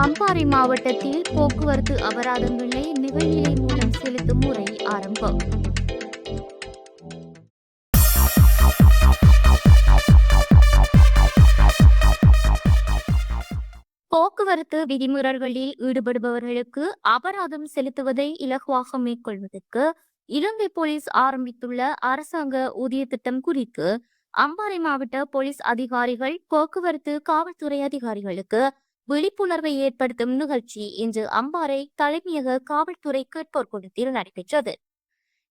அம்பாறை மாவட்டத்தில் போக்குவரத்து அபராதங்களை நிகழ்நிலை மூலம் செலுத்தும் முறை ஆரம்பம். போக்குவரத்து விதிமுறைகளில் ஈடுபடுபவர்களுக்கு அபராதம் செலுத்துவதை இலகுவாக மேற்கொள்வதற்கு இலங்கை போலீஸ் ஆரம்பித்துள்ள அரசாங்க ஊதிய திட்டம் குறித்து அம்பாறை மாவட்ட போலீஸ் அதிகாரிகள் போக்குவரத்து காவல்துறை அதிகாரிகளுக்கு விழிப்புணர்வை ஏற்படுத்தும் நிகழ்ச்சி இன்று அம்பாறை தலைமையக காவல்துறை கேட்போர் கூடத்தில் நடைபெற்றது.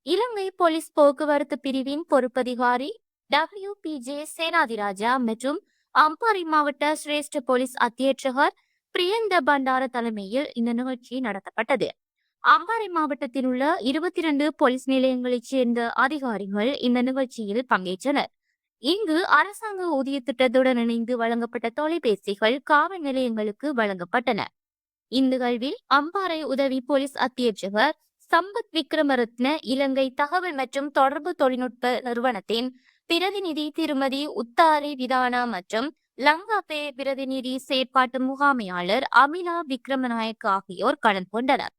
இலங்கை போலீஸ் போக்குவரத்து பிரிவின் பொறுப்பதிகாரி டபிள்யூ பி ஜே சேனாதிராஜா மற்றும் அம்பாறை மாவட்ட சிரேஷ்ட போலீஸ் அத்தியட்சகர் பிரியந்த பண்டார தலைமையில் இந்த நிகழ்ச்சி நடத்தப்பட்டது. அம்பாறை மாவட்டத்தில் உள்ள இருபத்தி இரண்டு போலீஸ் நிலையங்களைச் சேர்ந்த அதிகாரிகள் இந்த நிகழ்ச்சியில் பங்கேற்றனர். இங்கு அரசாங்க ஊதிய திட்டத்துடன் இணைந்து வழங்கப்பட்ட தொலைபேசிகள் காவல் நிலையங்களுக்கு வழங்கப்பட்டன. இந்நிகழ்வில் அம்பாறை உதவி போலீஸ் அத்தியட்சகர் சம்பத் விக்ரமரத்ன இலங்கை தகவல் மற்றும் தொடர்பு தொழில்நுட்ப நிறுவனத்தின் பிரதிநிதி திருமதி உத்தாரி விதானா மற்றும் லங்காபே பிரதிநிதி செயற்பாட்டு முகாமையாளர் அமிலா விக்ரமநாயக் ஆகியோர் கலந்து கொண்டனர்.